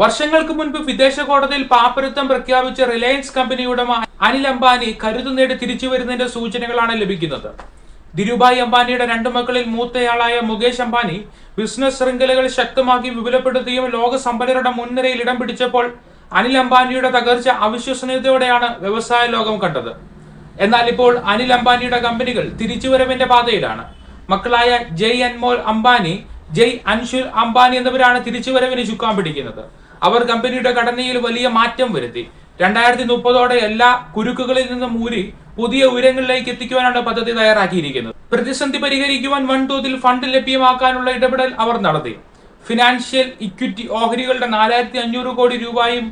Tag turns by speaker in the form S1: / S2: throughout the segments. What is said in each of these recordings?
S1: വർഷങ്ങൾക്ക് മുൻപ് വിദേശ കോടതിയിൽ പാപ്പരത്വം പ്രഖ്യാപിച്ച റിലയൻസ് കമ്പനി ഉടമ അനിൽ അംബാനി കരുതു നേടി തിരിച്ചു വരുന്നതിന്റെ സൂചനകളാണ് ലഭിക്കുന്നത്. ധിരുഭായ് അംബാനിയുടെ രണ്ടു മക്കളിൽ മൂത്തയാളായ മുകേഷ് അംബാനി ബിസിനസ് ശൃംഖലകൾ ശക്തമാക്കി വിപുലപ്പെടുത്തുകയും ലോക സമ്പന്നരുടെ മുൻനിരയിൽ ഇടം പിടിച്ചപ്പോൾ അനിൽ അംബാനിയുടെ തകർച്ച അവിശ്വസനീയതയോടെയാണ് വ്യവസായ ലോകം കണ്ടത്. എന്നാൽ ഇപ്പോൾ അനിൽ അംബാനിയുടെ കമ്പനികൾ തിരിച്ചുവരവിന്റെ പാതയിലാണ്. മക്കളായ ജയ് അൻമോൽ അംബാനി ജയ് അൻഷുൽ അംബാനി എന്നിവരാണ് തിരിച്ചുവരവിന് ചുക്കാൻ പിടിക്കുന്നത്. അവർ കമ്പനിയുടെ ഘടനയിൽ വലിയ മാറ്റം വരുത്തി. രണ്ടായിരത്തി മുപ്പതോടെ എല്ലാ കുരുക്കുകളിൽ നിന്നും ഊരി പുതിയ ഉയരങ്ങളിലേക്ക് എത്തിക്കുവാനാണ് പദ്ധതി തയ്യാറാക്കിയിരിക്കുന്നത്. പ്രതിസന്ധി പരിഹരിക്കുവാൻ വൻതോതിൽ ഫണ്ട് ലഭ്യമാക്കാനുള്ള ഇടപെടൽ അവർ നടത്തി. ഫിനാൻഷ്യൽ ഇക്വിറ്റി ഓഹരികളുടെ നാലായിരത്തി അഞ്ഞൂറ് കോടി രൂപയും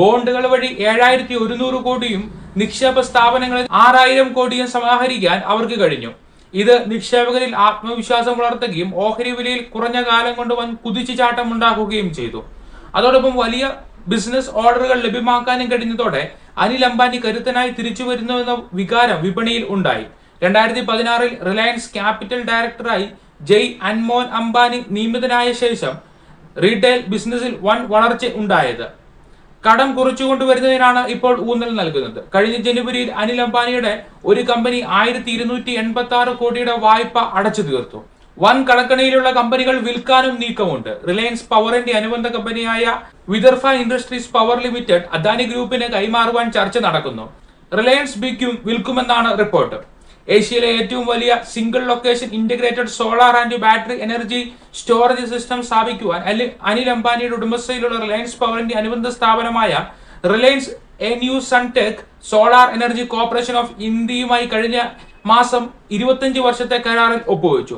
S1: ബോണ്ടുകൾ വഴി ഏഴായിരത്തി ഒരുന്നൂറ് കോടിയും നിക്ഷേപ സ്ഥാപനങ്ങളിൽ ആറായിരം കോടിയും സമാഹരിക്കാൻ അവർക്ക് കഴിഞ്ഞു. ഇത് നിക്ഷേപകരിൽ ആത്മവിശ്വാസം വളർത്തുകയും ഓഹരി വിലയിൽ കുറഞ്ഞ കാലം കൊണ്ട് വൻ കുതിച്ചുചാട്ടം ഉണ്ടാക്കുകയും ചെയ്തു. അതോടൊപ്പം വലിയ ബിസിനസ് ഓർഡറുകൾ ലഭ്യമാക്കാനും കഴിഞ്ഞതോടെ അനിൽ അംബാനി കരുത്തനായി തിരിച്ചു വരുന്നുവെന്ന വികാരം വിപണിയിൽ ഉണ്ടായി. രണ്ടായിരത്തി പതിനാറിൽ റിലയൻസ് ക്യാപിറ്റൽ ഡയറക്ടറായി ജയ് അൻമോൻ അംബാനി നിയമിതനായ ശേഷം റീറ്റെയിൽ ബിസിനസ്സിൽ വൻ വളർച്ച ഉണ്ടായത്. കടം കുറച്ചുകൊണ്ടുവരുന്നതിനാണ് ഇപ്പോൾ ഊന്നൽ നൽകുന്നത്. കഴിഞ്ഞ ജനുവരിയിൽ അനിൽ അംബാനിയുടെ ഒരു കമ്പനി ആയിരത്തി ഇരുന്നൂറ്റി എൺപത്തി ആറ് കോടിയുടെ വായ്പ അടച്ചു തീർത്തു. വൻ കടക്കണിയിലുള്ള കമ്പനികൾ വിൽക്കാനും നീക്കമുണ്ട്. റിലയൻസ് പവറിന്റെ അനുബന്ധ കമ്പനിയായ Vidarbha Industries Power Limited Adani ഗ്രൂപ്പിന് കൈമാറുവാൻ ചർച്ച നടക്കുന്നു. റിലയൻസ് ബിക്കും വിൽക്കുമെന്നാണ് റിപ്പോർട്ട്. ഏഷ്യയിലെ ഏറ്റവും വലിയ single location integrated solar and battery energy storage system സ്ഥാപിക്കുവാൻ അനിൽ അംബാനിയുടെ ഉടമസ്ഥയിലുള്ള റിലയൻസ് പവറിന്റെ അനുബന്ധ സ്ഥാപനമായ Reliance a new Suntech solar energy corporation of ഇന്ത്യയുമായി കഴിഞ്ഞ മാസം ഇരുപത്തിയഞ്ച് വർഷത്തെ കരാറിൽ ഒപ്പുവെച്ചു.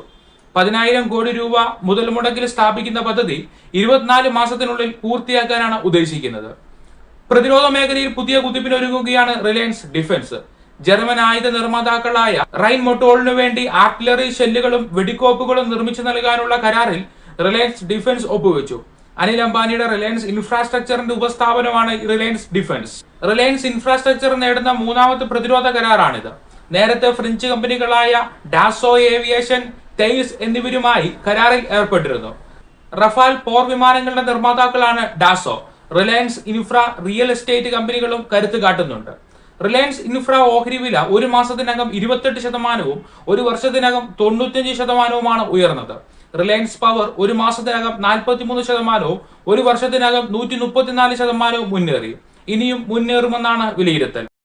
S1: പതിനായിരം കോടി രൂപ മുതൽ മുടക്കിൽ സ്ഥാപിക്കുന്ന പദ്ധതി ഇരുപത്തിനാല് മാസത്തിനുള്ളിൽ പൂർത്തിയാക്കാനാണ് ഉദ്ദേശിക്കുന്നത്. പ്രതിരോധ മേഖലയിൽ പുതിയ കുതിപ്പിനൊരുങ്ങുകയാണ് റിലയൻസ് ഡിഫൻസ്. ജർമ്മൻ ആയുധ നിർമ്മാതാക്കളായ റൈൻ മൊട്ടോളിനു വേണ്ടി ആർട്ടിലറി ഷെല്ലുകളും വെടിക്കോപ്പുകളും നിർമ്മിച്ചു നൽകാനുള്ള കരാറിൽ റിലയൻസ് ഡിഫൻസ് ഒപ്പുവെച്ചു. അനിൽ അംബാനിയുടെ റിലയൻസ് ഇൻഫ്രാസ്ട്രക്ചറിന്റെ ഉപസ്ഥാപനമാണ് റിലയൻസ് ഡിഫൻസ്. റിലയൻസ് ഇൻഫ്രാസ്ട്രക്ചർ നേടുന്ന മൂന്നാമത്തെ പ്രതിരോധ കരാറാണിത്. നേരത്തെ ഫ്രഞ്ച് കമ്പനികളായ ഡാസോ ഏവിയേഷൻ തെയ്സ് എന്നിവരുമായി കരാറിൽ ഏർപ്പെട്ടിരുന്നു. റഫാൽ പോർ വിമാനങ്ങളുടെ നിർമ്മാതാക്കളാണ് Dassault. Reliance infra real estate കമ്പനികളും കരുത്ത് കാട്ടുന്നുണ്ട്. റിലയൻസ് ഇൻഫ്ര ഓഹരി വില ഒരു മാസത്തിനകം ഇരുപത്തെട്ട് ശതമാനവും ഒരു വർഷത്തിനകം തൊണ്ണൂറ്റഞ്ച് ശതമാനവുമാണ് ഉയർന്നത്. റിലയൻസ് പവർ ഒരു മാസത്തിനകം നാൽപ്പത്തിമൂന്ന് ശതമാനവും ഒരു വർഷത്തിനകം നൂറ്റി മുപ്പത്തിനാല് ശതമാനവും മുന്നേറി. ഇനിയും മുന്നേറുമെന്നാണ് വിലയിരുത്തൽ.